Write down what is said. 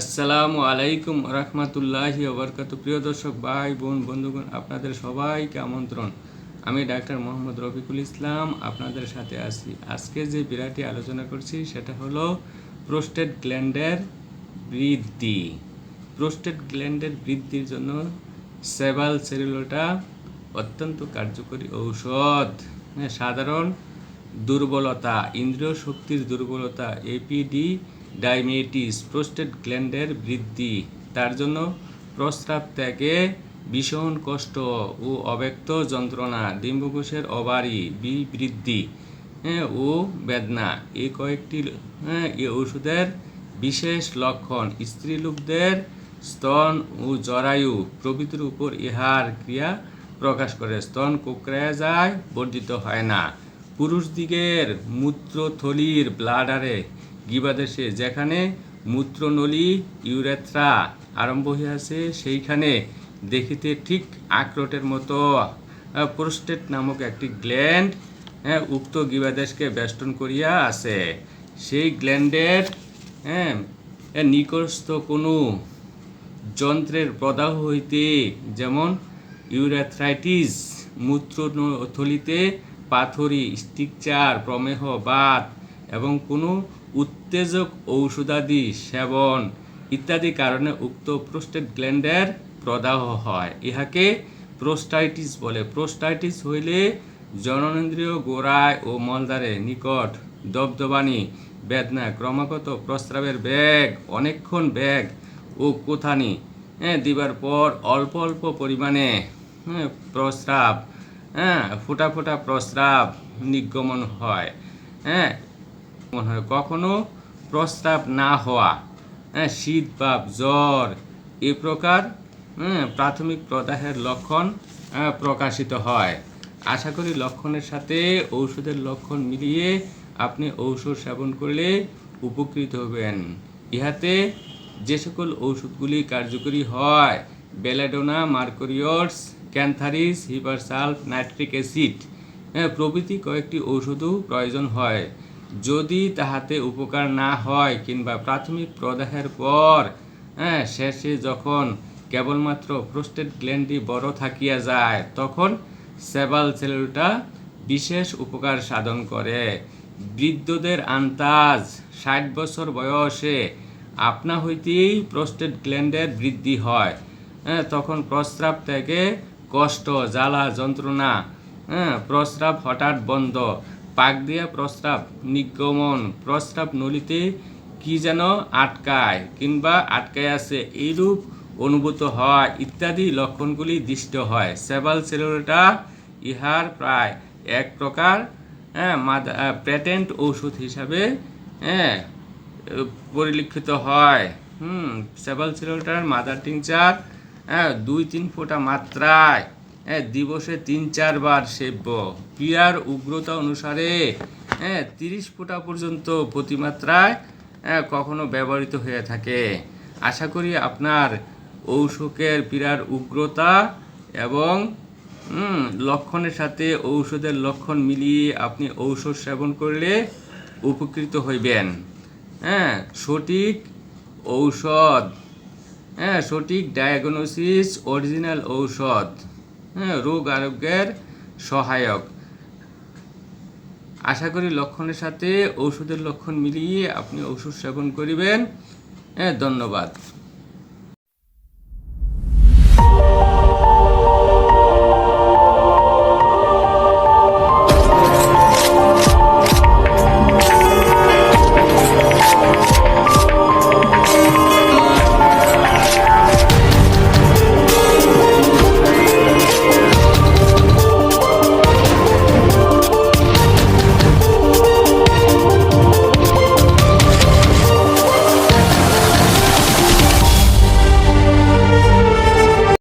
আসসালামু আলাইকুম রহমতুল্লাহি ওবরকাত প্রিয় দর্শক ভাই বোন বন্ধুগণ আপনাদের সবাইকে আমন্ত্রণ। আমি ডাক্তার মোহাম্মদ রফিকুল ইসলাম আপনাদের সাথে আছি। আজকে যে বিরাটি আলোচনা করছি সেটা হলো প্রোস্টেট গ্ল্যান্ডের বৃদ্ধি। প্রোস্টেট গ্ল্যান্ডের বৃদ্ধির জন্য সেভাল সেরুলোটা অত্যন্ত কার্যকরী ঔষধ। হ্যাঁ, সাধারণ দুর্বলতা ইন্দ্রিয় শক্তির দুর্বলতা এপিডি ডায়াবেটিস প্রোস্টেট গ্ল্যান্ডের বৃদ্ধি। তার জন্য প্রস্রাব ত্যাগে ভীষণ কষ্ট ও অব্যক্ত যন্ত্রণা, ডিম্বকোষের অবারি বিবৃদ্ধি হ্যাঁ ও বেদনা। এই কয়েকটি হ্যাঁ এই ওষুধের বিশেষ লক্ষণ। স্ত্রীলোকদের স্তন ও জরায়ু প্রভৃতির উপর ইহার ক্রিয়া প্রকাশ করে। স্তন কোকড়ায় যায় বর্ধিত হয় না। পুরুষ দিগের মূত্রথলির ব্লাডারে গিবাদেশে যেখানে মূত্রনলী ইউরেথ্রা আরম্ভ হইয়াছে সেইখানে দেখিতে ঠিক আখরোটের মতো প্রোস্টেট নামক একটি গ্ল্যান্ড হ্যাঁ, উক্ত গিবাদেশকে বেষ্টন করিয়া আছে। সেই গ্ল্যান্ডের হ্যাঁ নিকটস্থ কোনো যন্ত্রের প্রদাহ হইতে যেমন ইউরেথ্রাইটিস মূত্রথলিতে পাথরি স্টিকচার প্রমেহ বাত এবং কোনো উত্তেজক ঔষধাদি সেবন ইত্যাদি কারণে উক্ত প্রোস্টেট গ্ল্যান্ডের প্রদাহ হয়। ইহাকে প্রোস্টাইটিস বলে। প্রোস্টাইটিস হইলে জননেন্দ্রিয় গোড়ায় ও মলদ্বারে নিকট দবদবানি বেদনা, ক্রমাগত প্রস্রাবের ব্যাগ অনেকক্ষণ ব্যাগ ও কোথানি হ্যাঁ দিবার পর অল্প অল্প পরিমাণে হ্যাঁ প্রস্রাব হ্যাঁ ফোটা ফোটা প্রস্রাব নির্গমন হয়। হয় কখনো প্রস্তাব না হওয়া। হ্যাঁ শীত ভাব জ্বর এ প্রকার হ্যাঁ, প্রাথমিক প্রদাহের লক্ষণ হ্যাঁ, প্রকাশিত হয়। আশা করি লক্ষণের সাথে ঔষধের লক্ষণ মিলিয়ে আপনি ঔষধ সেবন করলে উপকৃত হবেন। ইহাতে যে সকল ঔষধগুলি কার্যকরী হয় belladonna mercurius cantharis hepar sulph nitric acid হ্যাঁ, প্রভৃতি কয়েকটি ঔষধও প্রয়োজন হয়। যদি তাহাতে উপকার না হয় কিংবা প্রাথমিক প্রদাহের পর হ্যাঁ শেষে যখন কেবলমাত্র প্রোস্টেট গ্ল্যান্ডি বড় থাকিয়া যায়, তখন সেবাল সেলুলটা বিশেষ উপকার সাধন করে। বৃদ্ধদের আন্তাজ ষাট বছর বয়সে আপনা হইতেই প্রোস্টেট গ্ল্যান্ডের বৃদ্ধি হয়। হ্যাঁ তখন প্রস্রাব থেকে কষ্ট, জ্বালা, যন্ত্রণা হ্যাঁ প্রস্রাব হঠাৎ বন্ধ। পাক দিয়া প্রস্রাব নির্গমন প্রস্রাব নলিতে কি যেন আটকায় কিংবা আটকায় আছে, এইরূপ অনুভূত হয়, ইত্যাদি লক্ষণগুলি দৃষ্ট হয়। সেবাল সেলুলোটা ইহার প্রায় এক প্রকার প্যাটেন্ট ঔষধ হিসাবে হ্যাঁ পরিলক্ষিত হয়। হুম, সেবাল সেলুলোটার মাদার টিংচার হ্যাঁ দুই তিন ফোঁটা মাত্রায়। হ্যাঁ দিবসে তিন, চারবার সেব্য। ক্রিয়ার উগ্রতা অনুসারে হ্যাঁ তিরিশ ফোঁটা পর্যন্ত প্রতিমাত্রায় কখনো ব্যবহৃত হয়ে থাকে। আশা করি আপনার ঔষধের পীড়ার উগ্রতা এবং লক্ষণের সাথে ঔষধের লক্ষণ মিলিয়ে আপনি ঔষধ সেবন করলে উপকৃত হইবেন। হ্যাঁ সঠিক ঔষধ। হ্যাঁ সঠিক ডায়াগনোসিস, অরিজিনাল ঔষধ। হ্যাঁ রোগ আরোগ্যের সহায়ক। আশা করি লক্ষণের সাথে ঔষধের লক্ষণ মিলিয়ে আপনি ওষুধ সেবন করিবেন। হ্যাঁ ধন্যবাদ।